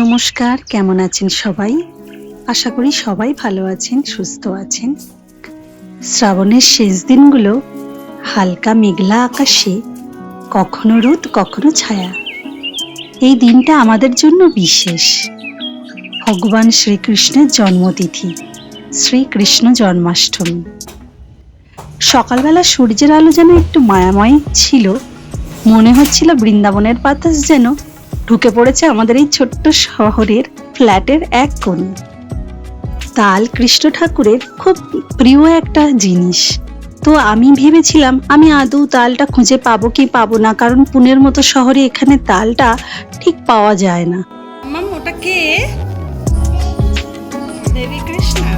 নমস্কার, কেমন আছেন সবাই? আশা করি সবাই ভালো আছেন, সুস্থ আছেন। শ্রাবণের শেষ দিনগুলো হালকা মেঘলা আকাশে, কখনো রোদ, কখনো ছায়া। এই দিনটা আমাদের জন্য বিশেষ। ভগবান শ্রীকৃষ্ণের জন্মতিথি, শ্রীকৃষ্ণ জন্মাষ্টমী। সকালবেলা সূর্যের আলো যেন একটু মায়াময় ছিল, মনে হচ্ছিল বৃন্দাবনের বাতাস যেন ঢুকে পড়েছে আমাদের এই ছোট্ট শহরের ফ্ল্যাটের এক কোণে। তাল কৃষ্ণ ঠাকুরের খুব প্রিয় একটা জিনিস। তো আমি ভেবেছিলাম আমি আদৌ তালটা খুঁজে পাবো কি পাবো না কারণ পুনের মতো শহরে এখানে তালটা ঠিক পাওয়া যায় না। মাম ওটা কে? দেবী কৃষ্ণা?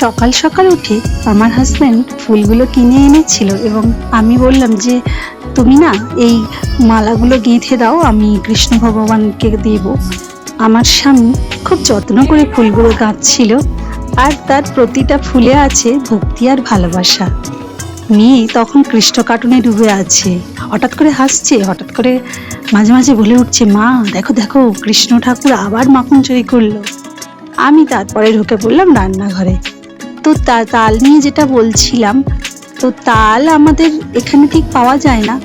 সকাল সকাল উঠে আমার হাজব্যান্ড ফুলগুলো কিনে এনেছিল এবং আমি বললাম যে তুমি না এই মালাগুলো গেঁথে দাও, আমি কৃষ্ণ ভগবানকে দেব। আমার স্বামী খুব যত্ন করে ফুলগুলো গাঁথছিল, আর তার প্রতিটা ফুলে আছে ভক্তি আর ভালোবাসা। মেয়ে তখন কৃষ্ণ কার্টুনে ডুবে আছে। হঠাৎ করে হাসছে, হঠাৎ করে মাঝে মাঝে বলে উঠছে, মা, দেখো দেখো, কৃষ্ণ ঠাকুর আবার মাখন চুরি করল। আমি তারপরে ঢুকে পড়লাম রান্নাঘরে। তো তাল নিয়ে যেটা বলছিলাম তো তাল আমাদের এখানে ঠিক পাওয়া যায় না।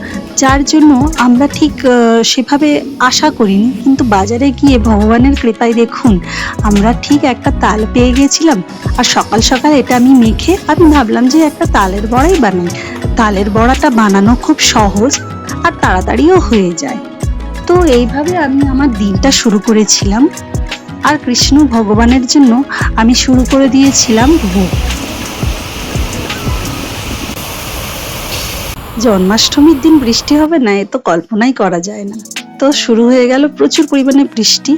যার জন্য আমরা ঠিক সেভাবে আশা করিনি। কিন্তু বাজারে গিয়ে ভগবানের কৃপায় দেখুন, আমরা ঠিক একটা তাল পেয়ে গেছিলাম। আর সকাল সকাল এটা আমি মেখে আমি ভাবলাম যে একটা তালের বড়াই বানাই। তালের বড়াটা বানানো খুব সহজ আর তাড়াতাড়িও হয়ে যায়। তো এইভাবে আমি আমার দিনটা শুরু করেছিলাম। আর কৃষ্ণ ভগবানের জন্য আমি শুরু করে দিয়েছিলাম ভোগ। জন্মাষ্টমীর দিন বৃষ্টি হবে না, এ তো কল্পনাই করা যায় না। তো শুরু হয়ে গেল প্রচুর পরিমাণে বৃষ্টি।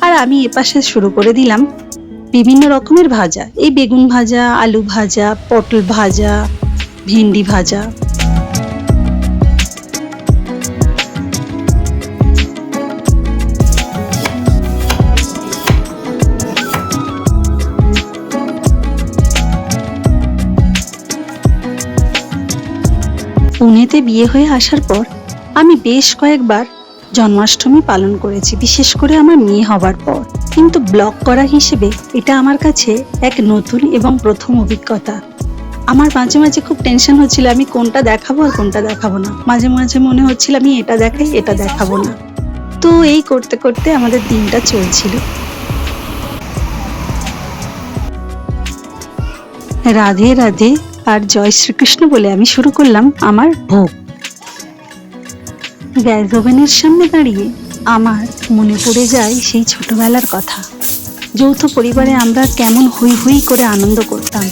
আর আমি এপাশে শুরু করে দিলাম বিভিন্ন রকমের ভাজা। এই বেগুন ভাজা, আলু ভাজা, পটল ভাজা, ভেন্ডি ভাজা। পুনেতে বিয়ে হয়ে আসার পর আমি বেশ কয়েকবার জন্মাষ্টমী পালন করেছি, বিশেষ করে আমার মেয়ে হবার পর। কিন্তু ব্লগ করা হিসেবে এটা আমার কাছে এক নতুন এবং প্রথম অভিজ্ঞতা। আমার মাঝে মাঝে খুব টেনশন হচ্ছিল, আমি কোনটা দেখাবো আর কোনটা দেখাবো না। মাঝে মাঝে মনে হচ্ছিল, আমি এটা দেখাই, এটা দেখাবো না। তো এই করতে করতে আমাদের দিনটা চলছিল। রাধে রাধে আর জয় শ্রীকৃষ্ণ বলে আমি শুরু করলাম আমার ভোগ। গ্যাস ওভেনের সামনে দাঁড়িয়ে আমার মনে পড়ে যায় সেই ছোটবেলার কথা। যৌথ পরিবারে আমরা কেমন হুই হুই করে আনন্দ করতাম।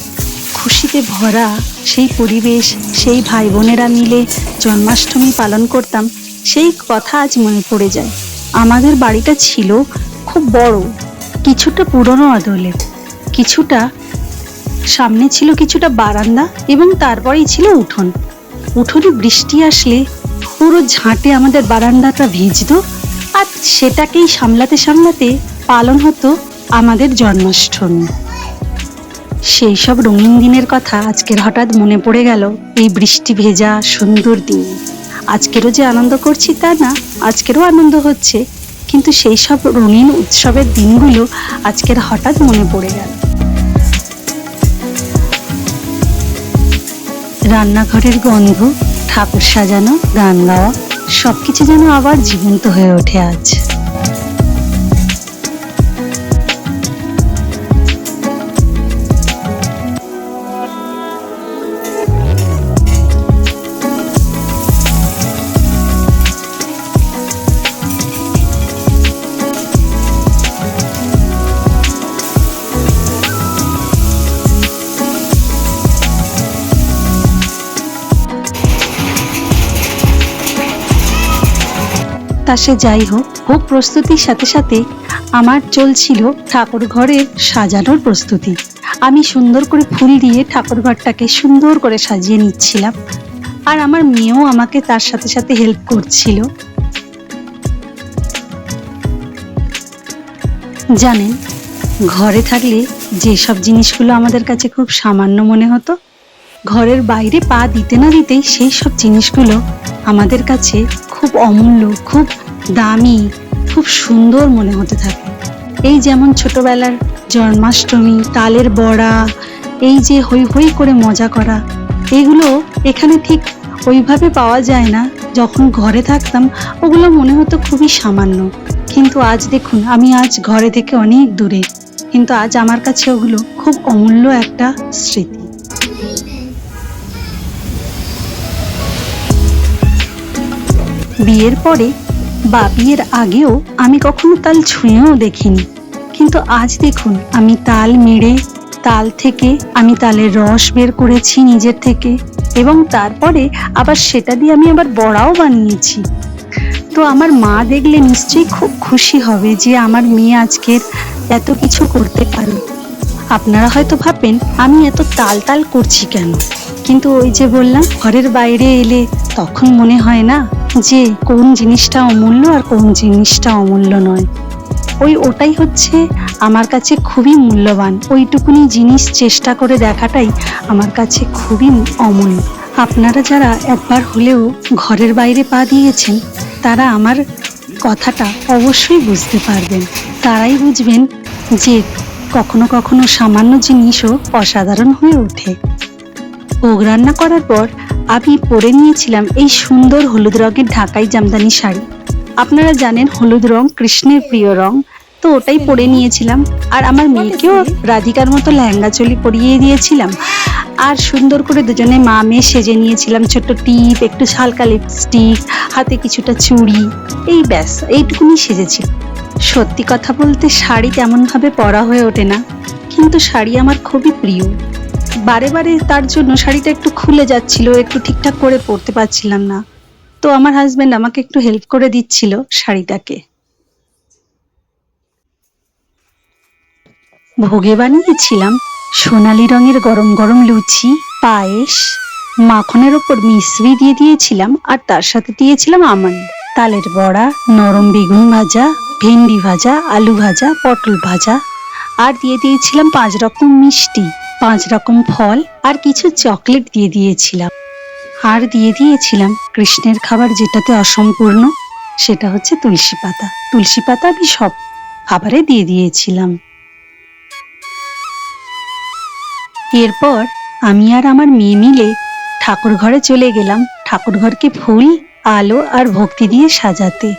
খুশিতে ভরা সেই পরিবেশ, সেই ভাই বোনেরা মিলে জন্মাষ্টমী পালন করতাম, সেই কথা আজ মনে পড়ে যায়। আমাদের বাড়িটা ছিল খুব বড়, কিছুটা পুরনো আদলের, কিছুটা সামনে ছিল কিছুটা বারান্দা এবং তারপরেই ছিল উঠোন। উঠোনে বৃষ্টি আসলে পুরো ঝাঁটে আমাদের বারান্দাটা ভিজতো আর সেটাকেই সামলাতে সামলাতে পালন হতো আমাদের জন্মাষ্টমী। সেই সব রঙিন দিনের কথা আজকের হঠাৎ মনে পড়ে গেল, এই বৃষ্টি ভেজা সুন্দর দিন। আজকেরও যে আনন্দ করছি তা না, আজকেরও আনন্দ হচ্ছে, কিন্তু সেই সব রঙিন উৎসবের দিনগুলো আজকের হঠাৎ মনে পড়ে গেল। রান্নাঘরের গন্ধ ঠাকুর সাজানো গান গাওয়া সবকিছু যেন আবার জীবন্ত হয়ে ওঠে আজ। তা সে যাই হোক ভোগ প্রস্তুতির সাথে সাথে আমার চলছিল ঠাকুর ঘরের সাজানোর প্রস্তুতি। আমি সুন্দর করে ফুল দিয়ে ঠাকুর ঘরটাকে সুন্দর করে সাজিয়ে নিচ্ছিলাম। আর আমার মেয়েও আমাকে তার সাথে সাথে হেল্প করছিল। জানেন, ঘরে থাকলে যেসব জিনিসগুলো আমাদের কাছে খুব সামান্য মনে হতো, ঘরের বাইরে পা দিতে না দিতেই সেই সব জিনিসগুলো আমাদের কাছে খুব অমূল্য, খুব দামি, খুব সুন্দর মনে হতে থাকে। এই যেমন ছোটবেলার জন্মাষ্টমী, তালের বড়া, এই যে হই হই করে মজা করা, এগুলো এখানে ঠিক ওইভাবে পাওয়া যায় না। যখন ঘরে থাকতাম, ওগুলো মনে হতো খুবই সামান্য। কিন্তু আজ দেখুন, আমি আজ ঘরে থেকে অনেক দূরে। কিন্তু আজ আমার কাছে ওগুলো খুব অমূল্য একটা স্মৃতি। বিয়ের পরে বা বিয়ের আগেও আমি কখনো তাল ছুঁয়েও দেখিনি। কিন্তু আজ দেখুন, আমি তাল মেরে তাল থেকে আমি তালের রস বের করেছি নিজের থেকে এবং তারপরে আবার সেটা দিয়ে আমি আবার বড়াও বানিয়েছি। তো আমার মা দেখলে নিশ্চয়ই খুব খুশি হবে যে আমার মেয়ে আজকের এত কিছু করতে পারে। আপনারা হয়তো ভাববেন, আমি এত তাল তাল করছি কেন? কিন্তু ওই যে বললাম, ঘরের বাইরে এলে তখন মনে হয় না যে কোন জিনিসটা অমূল্য আর কোন জিনিসটা অমূল্য নয়। ওই ওটাই হচ্ছে আমার কাছে খুবই মূল্যবান। ওইটুকুনি জিনিস চেষ্টা করে দেখাটাই আমার কাছে খুবই অমূল্য। আপনারা যারা একবার হলেও ঘরের বাইরে পা দিয়েছেন, তারা আমার কথাটা অবশ্যই বুঝতে পারবেন। তারাই বুঝবেন যে কখনো কখনো সামান্য জিনিসও অসাধারণ হয়ে ওঠে। ভোগ রান্না করার পর আমি পরে নিয়েছিলাম এই সুন্দর হলুদ রঙের ঢাকাই জামদানি শাড়ি। আপনারা জানেন হলুদ রং কৃষ্ণের প্রিয় রং, তো ওটাই পরে নিয়েছিলাম। আর আমার মেয়েকেও রাধিকার মতো লেহেঙ্গা চলি পরিয়ে দিয়েছিলাম। আর সুন্দর করে দুজনে মা মেয়ে সেজে নিয়েছিলাম ছোট্ট টিপ, একটু হালকা লিপস্টিক হাতে কিছুটা চুড়ি। এই ব্যাস, এইটুকুনি সেজেছি। সত্যি কথা বলতে শাড়ি তেমনভাবে পরা হয়ে ওঠে না, কিন্তু শাড়ি আমার খুবই প্রিয়। বারে বারে তার জন্য শাড়িটা একটু খুলে যাচ্ছিল, একটু ঠিকঠাক করে পরতে পারছিলাম না। তো আমার হাজবেন্ড আমাকে একটু হেল্প করে দিচ্ছিল শাড়িটাকে। ভোগে বানিয়েছিলাম সোনালি রঙের গরম গরম লুচি, পায়েস, মাখনের ওপর মিশ্রি দিয়ে দিয়েছিলাম আর তার সাথে দিয়েছিলাম আমন্ড। তালের বড়া, নরম বেগুন ভাজা, ভেন্ডি ভাজা, আলু ভাজা, পটল ভাজা, আর দিয়ে দিয়েছিলাম পাঁচ রকম মিষ্টি। পাঁচ রকম ফল আর কিছু চকলেট দিয়ে দিয়েছিলাম। আর দিয়ে দিয়েছিলাম কৃষ্ণের খাবার যেটাতে অসম্পূর্ণ, সেটা হচ্ছে তুলসী পাতা। তুলসী পাতা আমি সব খাবারে দিয়ে দিয়েছিলাম। এরপর আমি আর আমার মেয়ে মিলে ঠাকুর ঘরে চলে গেলাম ঠাকুর ঘরকে ফুল, আলো আর ভক্তি দিয়ে সাজাতে।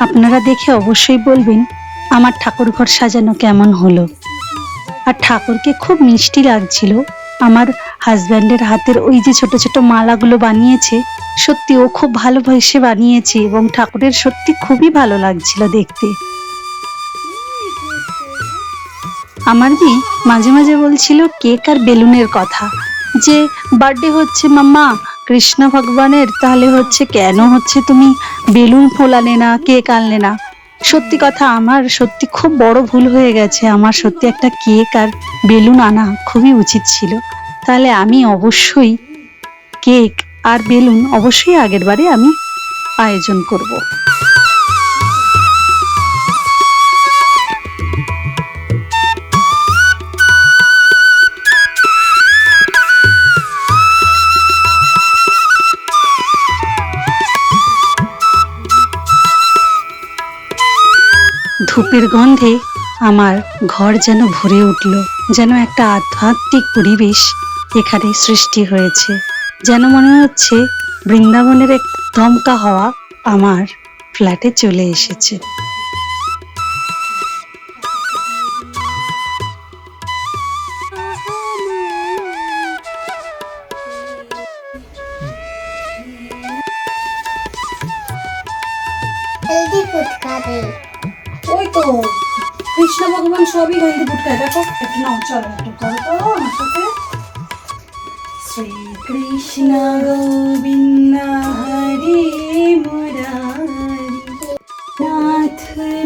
আপনারা দেখে অবশ্যই বলবেন, আমার ঠাকুর ঘর সাজানো কেমন হলো। আর ঠাকুরকে খুব মিষ্টি লাগছিল। আমার হাজব্যান্ডের হাতের ওই যে ছোট ছোট মালাগুলো বানিয়েছে, সত্যি ও খুব ভালোবেসে বানিয়েছে এবং ঠাকুরের সত্যি খুবই ভালো লাগছিল দেখতে। আমার মেয়ে মাঝে মাঝে বলছিল, কেক আর বেলুনের কথা। যে, বার্থডে হচ্ছে মাম্মা, কৃষ্ণ ভগবানের, তাহলে হচ্ছে কেন হচ্ছে তুমি বেলুন ফোলালে না, কেক আনলে না? সত্যি কথা, আমার সত্যি খুব বড় ভুল হয়ে গেছে। আমার সত্যি একটা কেক আর বেলুন আনা খুবই উচিত ছিল। তাহলে আমি অবশ্যই কেক আর বেলুন অবশ্যই আগের বারে আমি আয়োজন করব। ধূপের গন্ধে আমার ঘর যেন ভরে উঠল, যেন একটা আধ্যাত্মিক পরিবেশ এখানে সৃষ্টি হয়েছে, যেন মনে হচ্ছে বৃন্দাবনের এক দমকা হওয়া আমার ফ্ল্যাটে চলে এসেছে। খাবে ওই তো কৃষ্ণ ভগবান সবই হেলদি ফুড দেখো একটু নাও চলো একটু করো তো আমার সাথে শ্রী কৃষ্ণ গোবিন্দ হরি মুরারি। নাথ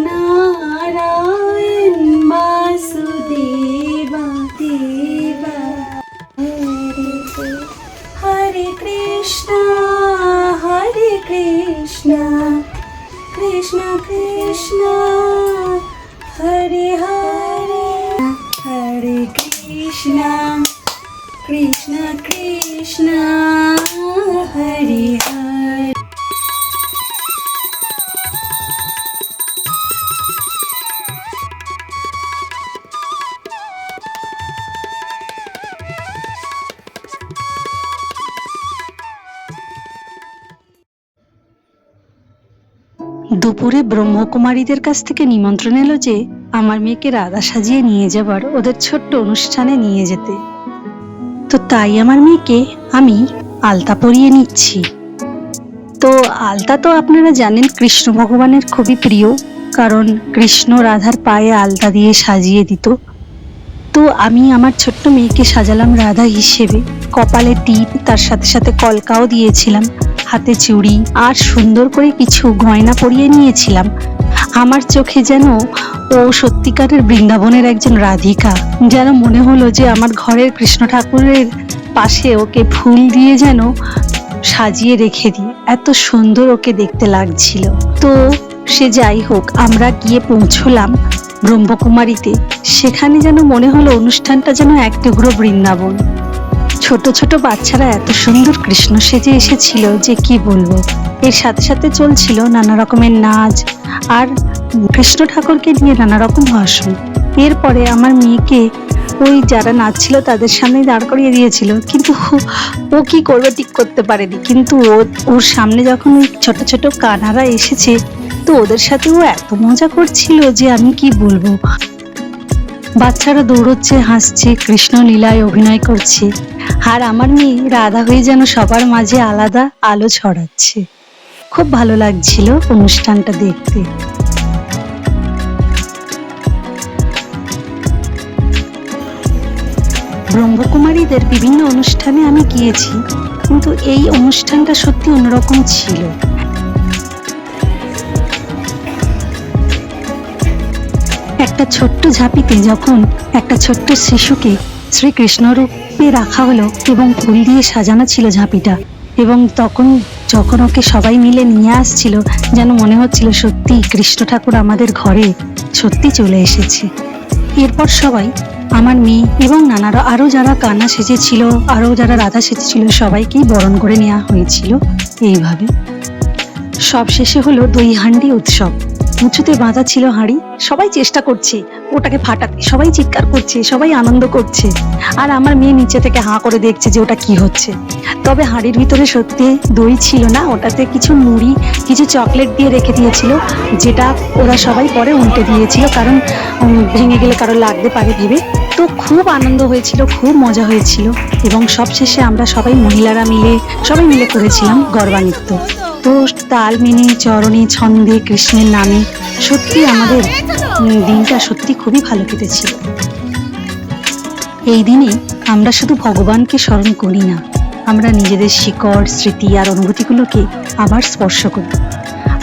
নারায়ণ বাসুদেবা দেবা। হরে কৃষ্ণ হরে কৃষ্ণ কৃষ্ণ কৃষ্ণ। দুপুরে ব্রহ্মকুমারীদের কাছ থেকে নিমন্ত্রণ এলো যে আমার মেয়েকে রাধা সাজিয়ে নিয়ে যাবার ওদের ছোট্ট অনুষ্ঠানে নিয়ে যেতে। তো তাই আমার মেয়েকে আমি আলতা পরিয়ে নিচ্ছি। তো আলতা তো আপনারা জানেন কৃষ্ণ ভগবানের খুবই প্রিয়, কারণ কৃষ্ণ রাধার পায়ে আলতা দিয়ে সাজিয়ে দিত। তো আমি আমার ছোট্ট মেয়েকে সাজালাম রাধা হিসেবে। কপালে টিপ, তার সাথে সাথে কলকাও দিয়েছিলাম। হাতে চুড়ি আর সুন্দর করে কিছু গয়না পরিয়ে নিয়েছিলাম। আমার চোখে যেন ও সত্যিকারের বৃন্দাবনের একজন রাধিকা, যেন মনে হলো যে আমার ঘরের কৃষ্ণ ঠাকুরের পাশে ওকে ফুল দিয়ে যেন সাজিয়ে রেখে দিই এত সুন্দর ওকে দেখতে লাগছিল। তো সে যাই হোক, আমরা গিয়ে পৌঁছলাম ব্রহ্মকুমারীতে। সেখানে যেন মনে হলো অনুষ্ঠানটা যেন এক টুকরো বৃন্দাবন। ছোট ছোট বাচ্চারা এত সুন্দর কৃষ্ণ সেজে এসেছিল যে কি বলব? এর সাথে সাথে চলছিল নানা রকমের নাচ আর কৃষ্ণ ঠাকুরকে নিয়ে নানা রকম ভাষণ। এরপরে আমার মেয়েকে ওই যারা নাচছিল তাদের সামনে দাঁড় করিয়ে দিয়েছিল। কিন্তু ও- কি করবে ঠিক করতে পারেনি। কিন্তু ও, ওর সামনে যখন ওই ছোট ছোট কানারা এসেছে, তো ওদের সাথে ও এত মজা করছিল যে আমি কি বলব? বাচ্চারা দৌড়চ্ছে, হাসছে, কৃষ্ণ লীলায় অভিনয় করছে। আর আমার মেয়ে রাধা হয়ে যেন সবার মাঝে আলাদা আলো ছড়াচ্ছে। খুব ভালো লাগছিল অনুষ্ঠানটা দেখতে। ব্রহ্মকুমারীদের বিভিন্ন অনুষ্ঠানে আমি গিয়েছি, কিন্তু এই অনুষ্ঠানটা সত্যি অন্যরকম ছিল। একটা ছোট্ট ঝাঁপিতে যখন একটা ছোট্ট শিশুকে শ্রীকৃষ্ণ রূপে রাখা হলো এবং ফুল দিয়ে সাজানো ছিল ঝাঁপিটা, এবং তখন যখন ওকে সবাই মিলে নিয়ে আসছিল, যেন মনে হচ্ছিল সত্যি কৃষ্ণ ঠাকুর আমাদের ঘরে সত্যি চলে এসেছে। এরপর সবাই, আমার মেয়ে এবং নানারা আরও যারা কানা সেজেছিল, আরও যারা রাধা সেজেছিল, সবাইকেই বরণ করে নেওয়া হয়েছিল এইভাবে। সব শেষে হলো দই হান্ডি উৎসব। উঁচুতে বাঁধা ছিল হাঁড়ি, সবাই চেষ্টা করছে। ওটাকে ফাটাতে, সবাই চিৎকার করছে, সবাই আনন্দ করছে। আর আমার মেয়ে নিচে থেকে হাঁ করে দেখছে যে ওটা কি হচ্ছে। তবে হাঁড়ির ভিতরে সত্যি দই ছিল না, ওটাতে কিছু মুড়ি, কিছু চকলেট দিয়ে রেখে দিয়েছিল, যেটা ওরা সবাই পরে উল্টে দিয়েছিল, কারণ ভেঙে গেলে কারও লাগতে পারে ভেবে। তো খুব আনন্দ হয়েছিল, খুব মজা হয়েছিল। এবং সবশেষে আমরা সবাই মহিলারা মিলে, সবাই মিলে করেছিলাম গরবা নৃত্য তো তাল মেনে চরণে ছন্দে কৃষ্ণের নামে। সত্যি আমাদের দিনটা সত্যি খুবই ভালো কেটেছিল এই দিনে আমরা শুধু ভগবানকে স্মরণ করি না, আমরা নিজেদের শিকড়, স্মৃতি আর অনুভূতিগুলোকে আবার স্পর্শ করি।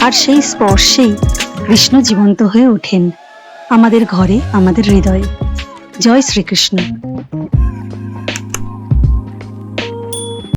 আর সেই স্পর্শেই কৃষ্ণ জীবন্ত হয়ে ওঠেন আমাদের ঘরে, আমাদের হৃদয়ে। জয় শ্রীকৃষ্ণ।